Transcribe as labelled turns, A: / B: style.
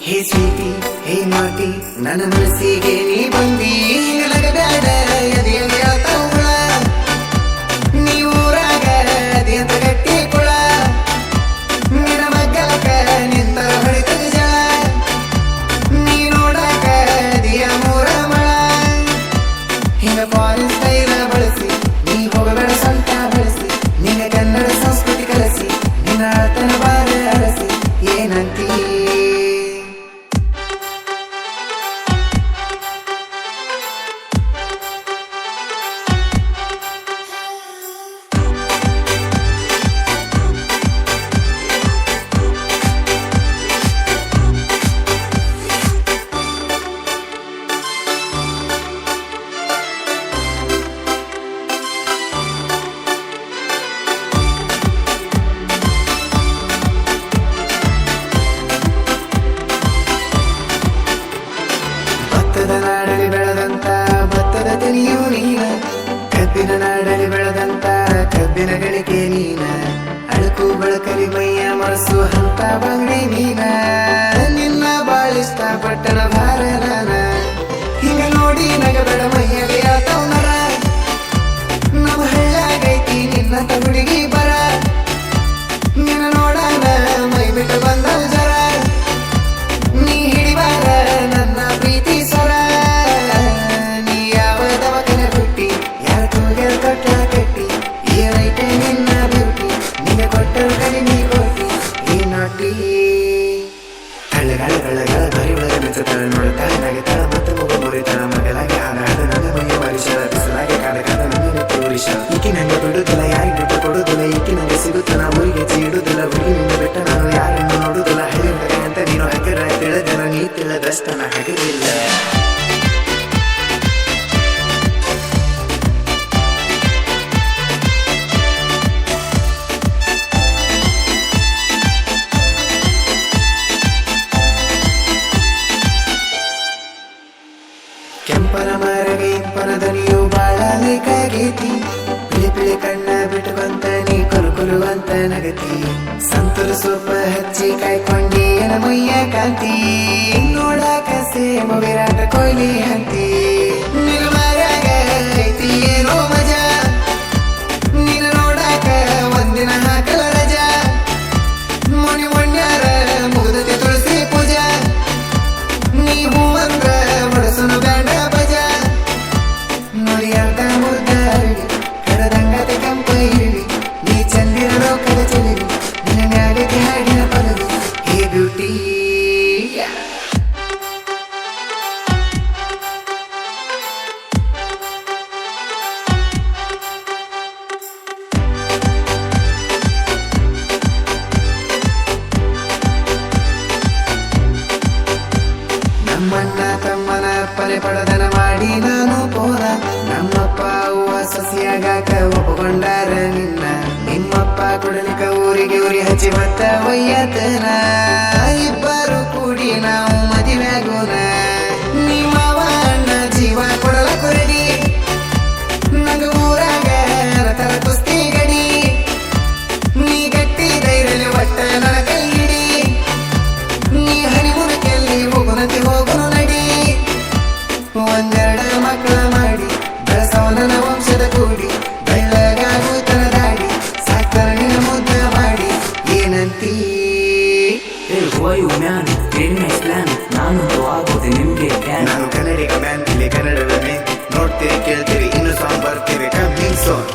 A: ಹೇ Sweety, ಹೇ ಮಾಟಿ ನನ್ನ ಮನಸ್ಸಿಗೆ ನೀ ಬಂದಿ. ನಗಬೇಡ ಎದೆಯಲ್ಲಿ ಆತಾವ ಹುಳ ನೀ ಊರಾಗ ಅದಿಯಂತ ಗಟ್ಟಿ ಕುಳ. ನಿನ್ನ ಮಗ್ಗಲಕ ನಿಂತ ಹೊಳಿತದ ಜಳ. ನೀ ನೋಡಾಕ ಅದಿಯ ಮೂರ ಮಳ. ಫಾರಿನ್ ಸ್ಟೈಲ ಬಳಸಿ ಹಂತ ಬಂಗಡಿ ನೀನ. ನಿನ್ನ ಬಾಳಿಸ್ತಾ ಪಟ್ಟಣ ಭಾರ ಹಿಂಗ ನೋಡಿ ನಗಬೇಡ ಮೈಯಲ್ಲಿ ಆತವನರ. ನಮ್ಮ ಹಳ್ಳಾಗೈತಿ ನಿನ್ನ ಬರ. ನಿನ್ನ ನಾಟಿ ತಳ್ಳಗಳ ಬರಿ ಒಳಗೆ ಮೆಚ್ಚುತ್ತಾಳೆ ನೋಡುತ್ತಾಳೆ ನಗೆತಾಳ ಮತ್ತೆ ಮಗು ಮುರಿತಾಳ ಮಗಲಾಗಿ ಹಾಡ ಹಾಡ ನನ್ನ ಮೈಯ ಪರಿಸರ ಬಿಸಲಾಗಿ ಕಾಡ ಕಾಡ ನನ್ನ ಯಾರಿಗೆ ಬಿಟ್ಟು ಕೊಡುದಿಲ್ಲ ಈಕಿ ನಂಗೆ ಸಿಗುತ್ತಾನ ಊರಿಗೆ ಚೀಡುದಿಲ್ಲ ಹುಡುಗಿ ನಿನ್ನ ಬಿಟ್ಟ ನಾನು ಯಾರನ್ನು ನೋಡುದಿಲ್ಲ ಹಳಿ ಅಂತ ನೀನು ಹಗರ ತಿಳಿದನ ನೀ ತಿಳಿದಷ್ಟನ ಹಗರಿಲ್ಲ ಕೆಂಪನ ಮರಗೆ ಇಂಪನ ದನಿಯು ಬಾಳ ಪಿಳಿ ಕಣ್ಣ ಬಿಟ್ಟುಕೊಂತ ನೀ ಕೊಲು ಕೊಲುವಂತ ನಗತಿ. ಸಂತರು ಸ್ವಲ್ಪ ಹಚ್ಚಿ ಕಾಯ್ಕೊಂಡಿ, ಎನ ಮೈಯ ಕಾಂತಿ. ನೋಡಾಕ ಸೇಮ ವಿರಾಟ ಕೊಹ್ಲಿ ಹಂತಿ. ನಿನ್ನ ಮರ್ಯಾಗ ಐತಿ ಅಪ್ಪನೆ ಪಡದನ ಮಾಡಿ ನಾನು ಪೋರ. ನಮ್ಮಪ್ಪ ಅವ್ವ ಸಸಿಯಾಗಾಕ ಒಪ್ಪಿಕೊಂಡಾರ ನಿನ್ನ. ನಿಮ್ಮಪ್ಪ ಕುಡಲಿಕ ಊರಿಗೆ ಊರಿ ಹಚ್ಚಿ ಮತ್ತ ಒಯ್ಯತನ. ಇಬ್ಬರು ಕೂಡಿ ನಾವು ಮದುವೆಗೋನ ನಿಮ್ಮವ
B: man? Very nice plan. ನಾನು ಆಗೋದೆ ನಿಮ್ಗೆ fan.
A: ನಾನು ಕನ್ನಡಿಗ ಮ್ಯಾನ್, ಇಲ್ಲಿ ಕನ್ನಡದ ನೋಡ್ತೀರಿ ಕೇಳ್ತೀರಿ ಇನ್ನು ಸಾಂಗ್ ಬರ್ತೀರಿ ಕಮ್ಮಿಂಗ್ ಸೋನ್